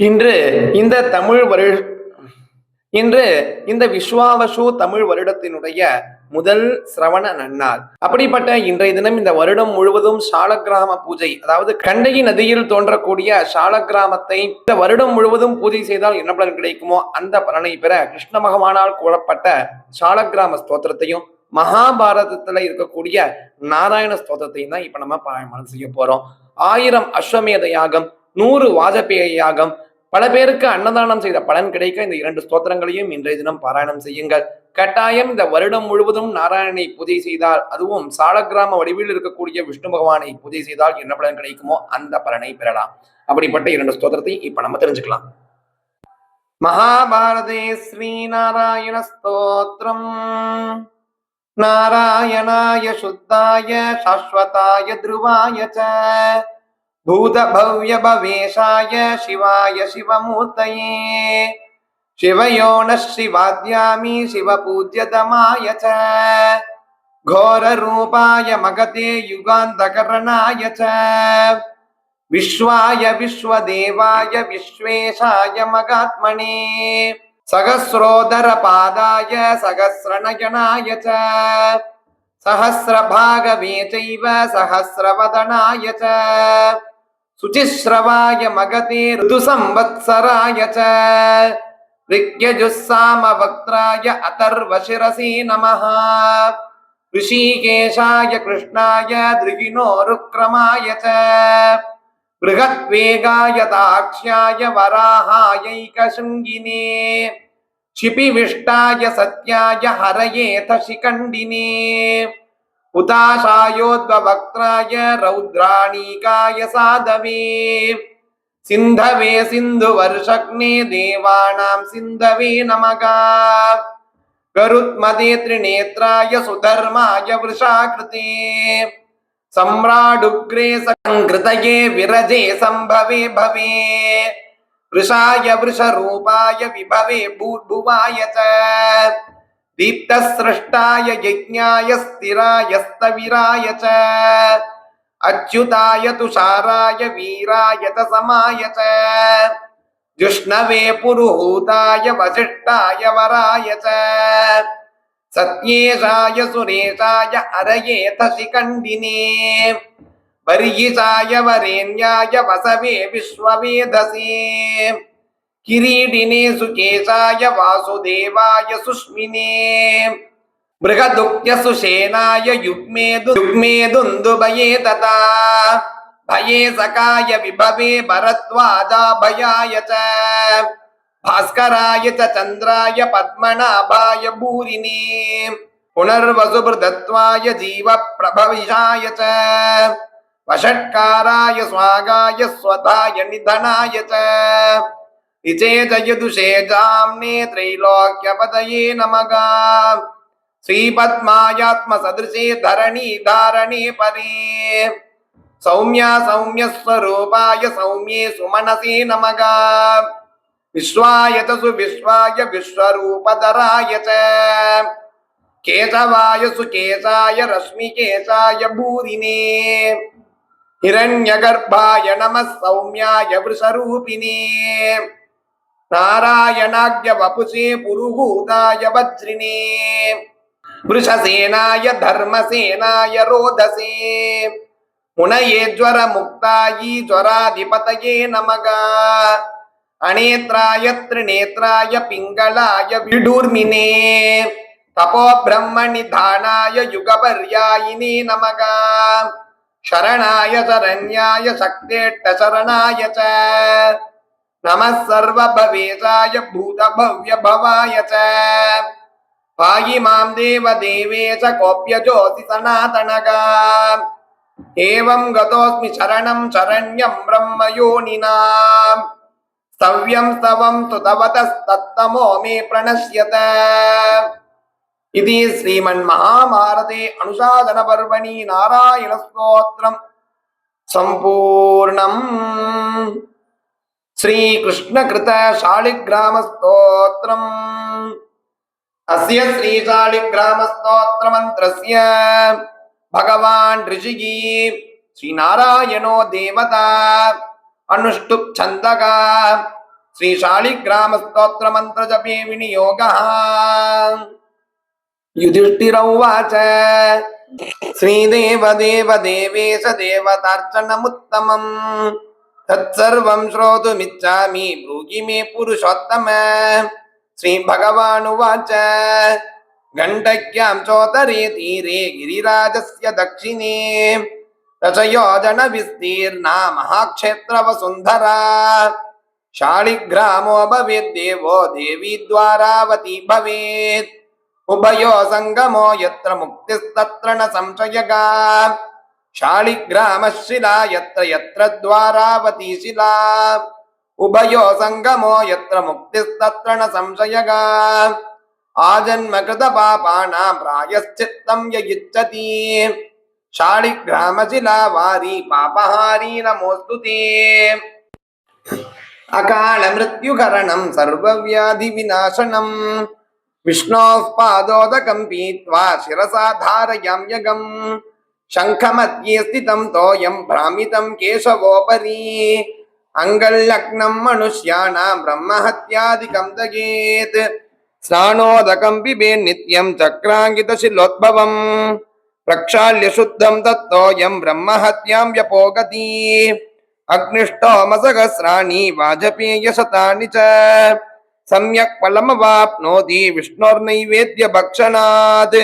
இன்று இந்த தமிழ் வரு இன்று இந்த விஸ்வாவசு தமிழ் வருடத்தினுடைய முதல் சிரவண நன்னாள். அப்படிப்பட்ட இன்றைய தினம் இந்த வருடம் முழுவதும் சாலக்கிராம பூஜை அதாவது கண்டகி நதியில் தோன்றக்கூடிய சாலக்கிராமத்தை இந்த வருடம் முழுவதும் பூஜை செய்தால் என்ன பலன் கிடைக்குமோ அந்த பலனை பெற கிருஷ்ண பகவானால் கூறப்பட்ட சாலக்கிராம ஸ்தோத்திரத்தையும் மகாபாரதத்துல இருக்கக்கூடிய நாராயண ஸ்தோத்திரத்தையும் தான் இப்ப நம்ம பாராயணம் செய்ய போறோம். ஆயிரம் அஸ்வமேத யாகம் நூறு வாஜபேய யாகம் பல பேருக்கு அன்னதானம் செய்த பலன் கிடைக்க இந்த இரண்டு ஸ்தோத்திரங்களையும் இன்றைய தினம் பாராயணம் செய்யுங்கள். கட்டாயம் இந்த வருடம் முழுவதும் நாராயணனை பூஜை செய்தால் அதுவும் சாலக்கிராம வடிவில் இருக்கக்கூடிய விஷ்ணு பகவானை பூஜை செய்தால் என்ன பலன் கிடைக்குமோ அந்த பலனை பெறலாம். அப்படிப்பட்ட இரண்டு ஸ்தோத்திரத்தை இப்ப நம்ம தெரிஞ்சுக்கலாம். மகாபாரதே ஸ்ரீ நாராயண ஸ்தோத்திரம். நாராயணாய சுத்தாய சாஸ்வதாய துருவாய ச. भूतभव्यभवेशाय शिवाय शिवमूर्तये शिवयो नः शिवाद्यामि शिवपूज्यतमाय च घोररूपाय मगते युगान्तकरणाय च विश्वाय विश्वदेवाय विश्वेशाय मगात्मने सहस्रोदरपादाय सहस्रनयनाय च सहस्रभागवे चैव सहस्रवदनाय च शुचिश्रवाय मगते ऋतुसंवत्सराय च। ऋग्यजुस्सामवक्त्राय अथर्वशिरसि नमः। ऋषिकेशाय कृष्णाय दृगिनोरुक्रमाय च। बृहद्वेगाय दाक्ष्याय वराहायैकशृङ्गिने क्षिपिविष्टाय सत्याय हरयेथ शिखण्डिने हुताशायोद्वक्त्राय रौद्राणीकाय साधवे सिन्धवे सिन्धुवर्षग्ने देवानां सिन्धवे नमः गरुत्मदे त्रिनेत्राय सुधर्माय वृषाकृते सम्राडुग्रे सङ्कृतये विरजे सम्भवे भवे वृषाय वृषरूपाय विभवे भूर्भुवाय च దీప్తస్రష్టాయ యజ్ఞాయ స్థిరాయ స్థవిరాయ చ అచ్యుతాయ తుషారాయ వీరాయ చ సమాయ చ జుష్ణవే పురుహూతాయ వశిష్టాయ వరాయ చ సత్యేషాయ సురేషాయ అరయేత శిఖండినే పర్యిషాయ వరేణ్యాయ వసవే విశ్వవేధసే किरीटिने सुकेशाय वासुदेवाय सुष्मिने बृहदुक्त्यसुषेनाय युग्मे युग्मे दुन्दुभये तथा भये सकाय विभवे भरद्वाजाभयाय च भास्कराय च चन्द्राय पद्मनाभाय भूरिणे पुनर्वसुभृदत्वाय जीवप्रभविषाय च वषट्काराय स्वागाय स्वधाय निधनाय च निचेतयदुषे जाम्ने त्रैलोक्यपतये नमः। श्रीपद्मायात्मसदृशे धरणी धारणे परे सौम्या सौम्यस्वरूपाय सौम्ये सुमनसे नमः। विश्वाय च सुविश्वाय विश्वरूपधराय च। केशवाय सुकेशाय रश्मिकेशाय भूरिणे। हिरण्यगर्भाय नमः सौम्याय वृषरूपिणे। నారాయణాగ్య వపుసే పురుహూతాయ వజ్రిణే వృషసేనాయ ధర్మసేనాయ రోధసే మునయే జ్వర ముక్తాయి జ్వరాధిపతయే నమగా అనేత్రాయ త్రినేత్రాయ పింగళాయ విడూర్మినే తపో బ్రహ్మణి ధానాయ యుగపర్యాయిని నమగా శరణాయ శరణ్యాయ శక్తేట్ట శరణాయ చ नमः सर्वभवेशाय भूतभव्यभवाय च पाहि मां देवदेवेश कोऽप्यजोऽसि सनातनः एवं गतोऽस्मि शरणं शरण्यं ब्रह्मयोनिनाम् स्तव्यं स्तवं स्तुतवतस्तत्तमो मे प्रणश्यत इति श्रीमन्महाभारते अनुशासनपर्वणि नारायणस्तोत्रम् सम्पूर्णम् श्रीकृष्णकृत शालिग्रामस्तोत्रम् अस्य श्रीशालिग्रामस्तोत्रमन्त्रस्य भगवान् ऋषिः श्रीनारायणो देवता अनुष्टुप् छन्दका श्रीशालिग्रामस्तोत्रमन्त्रजपे विनियोगः युधिष्ठिरौवाच श्रीदेवदेवदेवेश देवतार्चनमुत्तमम् तत्सर्वं श्रोतुमिच्छामि भ्रूगि मे पुरुषोत्तम। श्रीभगवानुवाच। घण्टक्यां चोतरे तीरे गिरिराजस्य दक्षिणे। रचयोजनविस्तीर्णा महाक्षेत्रवसुन्धरा शालिग्रामो भवेद्देवो देवी द्वारावती भवेत्। उभयो सङ्गमो यत्र मुक्तिस्तत्र न संशयगा। शालिग्रामशिला यत्र यत्र द्वारावतीशिला उभयो सङ्गमो यत्र मुक्तिस्तत्र न संशयः आजन्मकृतपापानां प्रायश्चित्तं य इच्छति शालिग्रामशिला वारी पापहारी नमोऽस्तु ते अकालमृत्युकरणं सर्वव्याधिविनाशनम् विष्णोः पादोदकं पीत्वा शिरसा धारयाम्यगम् சங்கமத்யே ஸ்திதம் தோயம் பிராமிதம் கேசவோபரி அங்கல்லக்னம் மனுஷ்யானாம் பிரம்மஹத்யாதிகம் தகேத் ஸ்நானோதகம் பிபேன் நித்யம் சக்ராங்கித சிலோத்பவம் பிரக்ஷால்ய சுத்தம் தத்தோயம் பிரம்மஹத்யாம் வியபோகதி அக்னிஷ்டோமசகசிராணி வாஜபேய சதானி ச சமயக் பலமவாப்னோதி விஷ்ணோர்நைவேத்திய பக்ஷணாத்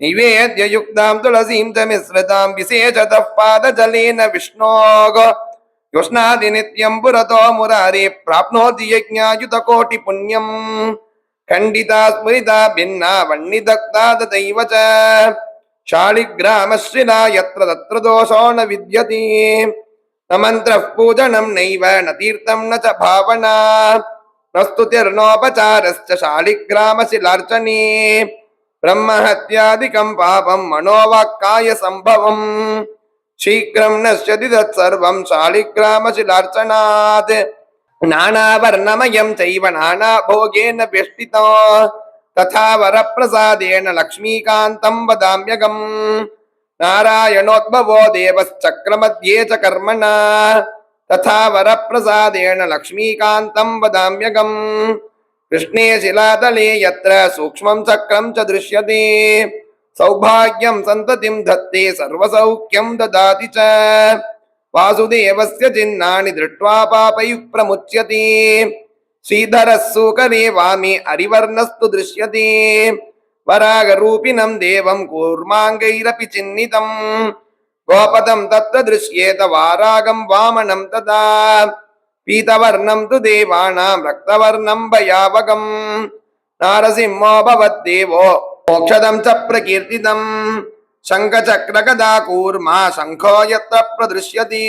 निवेद्ययुक्तां तुलसीं च मिश्रतां विशेषतः पादजलेन विष्णोः कृष्णादिनित्यं पुरतो मुरारे प्राप्नोति यज्ञायुतकोटिपुण्यम् खण्डिता स्मृता भिन्ना वह्निदग्धा तथैव च शालिग्रामश्रिला यत्र तत्र दोषो न विद्यते न मन्त्रः पूजनं नैव न तीर्थं न च भावना न स्तुतिर्नोपचारश्च शालिग्रामशिलार्चने பிரம்மஹத்யாதிகம் பாபம் மனோவாக்காய சம்பவம். சீக்கிரம் நஷ்யதி தத் சர்வம் சாலிகிராமசிலார்ச்சனாத். நானாவர்ணமயம் செய்வ நானா போகேன பெஷ்டிதோ ததா வரப்பிரசாதேன லக்ஷ்மீகாந்தம் வதாமியகம். நாராயணோத்பவோ தேவச்சக்கரமத்யே ச கர்மணா. ததா வரப்பிரசாதேன லக்ஷ்மீகாந்தம் வதாமியகம். कृष्णे शिलातले यत्र सूक्ष्मं चक्रं च दृश्यते सौभाग्यं सन्ततिं धत्ते सर्वसौख्यं ददाति च वासुदेवस्य चिह्नानि दृष्ट्वा पापैः प्रमुच्यते श्रीधरः सूकरे वामे अरिवर्णस्तु दृश्यते वरागरूपिणं देवं कूर्माङ्गैरपि चिह्नितम् गोपदं तत्र दृश्येत वारागं वामनं तदा பீதவர்ணம் து தேவானாம் ரக்தவர்ணம் பயாவகம் நாரசிம்மோ பவத்தேவோ மோக்ஷதம் ச பிரகீர்த்திதம் சங்கச்சக்ரகதா கூர்மா சங்கோ யத்த பிரதிருஷ்யதி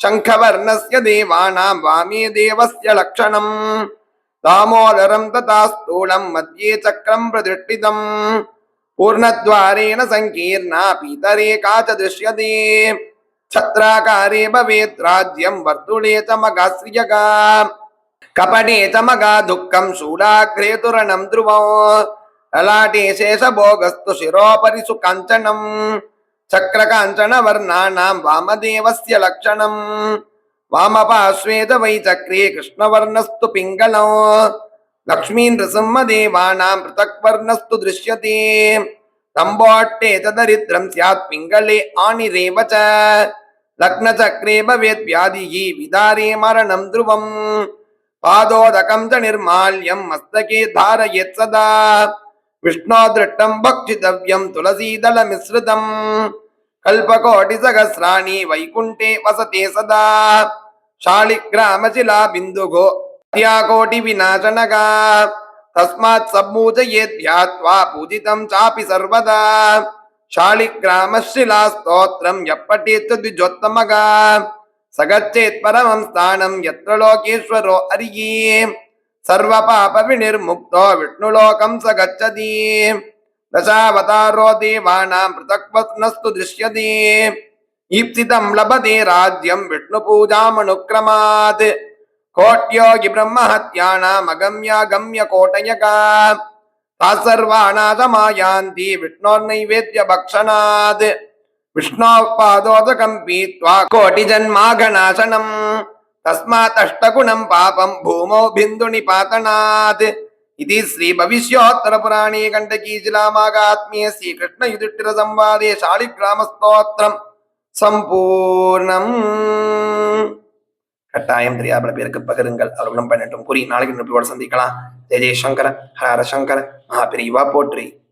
சங்கவர்ணஸ்ய தேவானாம் வாமே தேவஸ்ய லக்ஷணம் தாமோதரம் ததா ஸ்தூலம் மத்தியே சக்கரம் பிரதிஷ்டிதம் பூர்ணத்வாரேண சங்கீர்ணா பீதரேகா ச திருஷ்யதே छत्राकारे भवेत् राज्यं वर्तुळे च मगाश्रियगा कपटे च मगा दुःखं शूलाग्रे तुरणं ध्रुवो ललाटे शेषभोगस्तु शिरोपरि सुकाञ्चनम् चक्रकाञ्चनवर्णानां वामदेवस्य लक्षणम् वामपार्श्वे च वै चक्रे कृष्णवर्णस्तु पिङ्गलौ लक्ष्मी नृसिंहदेवानां पृथक् वर्णस्तु दृश्यते तम्बोट्टे च दरिद्रं स्यात् पिङ्गले आनिरेव च लग्नचक्रे भवेत् व्याधिः विदारे मरणं ध्रुवम् पादोदकं च निर्माल्यं मस्तके धारयेत् सदा विष्णो दृष्टं भक्षितव्यं तुलसीदलमिश्रितम् कल्पकोटिसहस्राणि वैकुण्ठे वसते सदा शालिग्रामशिला बिन्दुगो हत्याकोटिविनाशनगा तस्मात् सम्पूजयेत् ध्यात्वा पूजितं चापि सर्वदा शालिग्रामशिला स्तोत्रं यः पठेत् द्विजोत्तमगा स गच्छेत् परमं स्थानं यत्र लोकेश्वरो हरिः सर्वपापविनिर्मुक्तो विष्णुलोकं स गच्छति दशावतारो देवानां पृथक्वत्नस्तु दृश्यते ईप्सितं लभते राज्यं विष्णुपूजामनुक्रमात् कोट्योगि ब्रह्महत्यानामगम्यागम्य தாசர்வாநாதமாயாந்தி விஷ்ணோர் நைவேத்திய பக்ஷனாத் விஷ்ணோபாதோதகம் பீத்வா கோட்டி ஜன்மாகநாசனம் தஸ்மாத் அஷ்டகுணம் பாபம் பூமோ பிந்து நிபாத்தனாத் இது ஸ்ரீ பவிஷ்யோத்தர புராணே கண்டகீஜிலாமாகாத்மிய ஸ்ரீ கிருஷ்ண யுதிஷ்டிர சம்வாதே சாலிகிராமஸ்தோத்திரம். சம்பூர்ணம். கட்டாயம் தெரியாத பேருக்கு பகிருங்கள். அவர்களும் பயனட்டும் கூறி நாளைக்கு நம்பியோட சந்திக்கலாம். ஜெய ஜெயசங்கர ஹர ஹர சங்கர மகாபிரிவா போற்றி.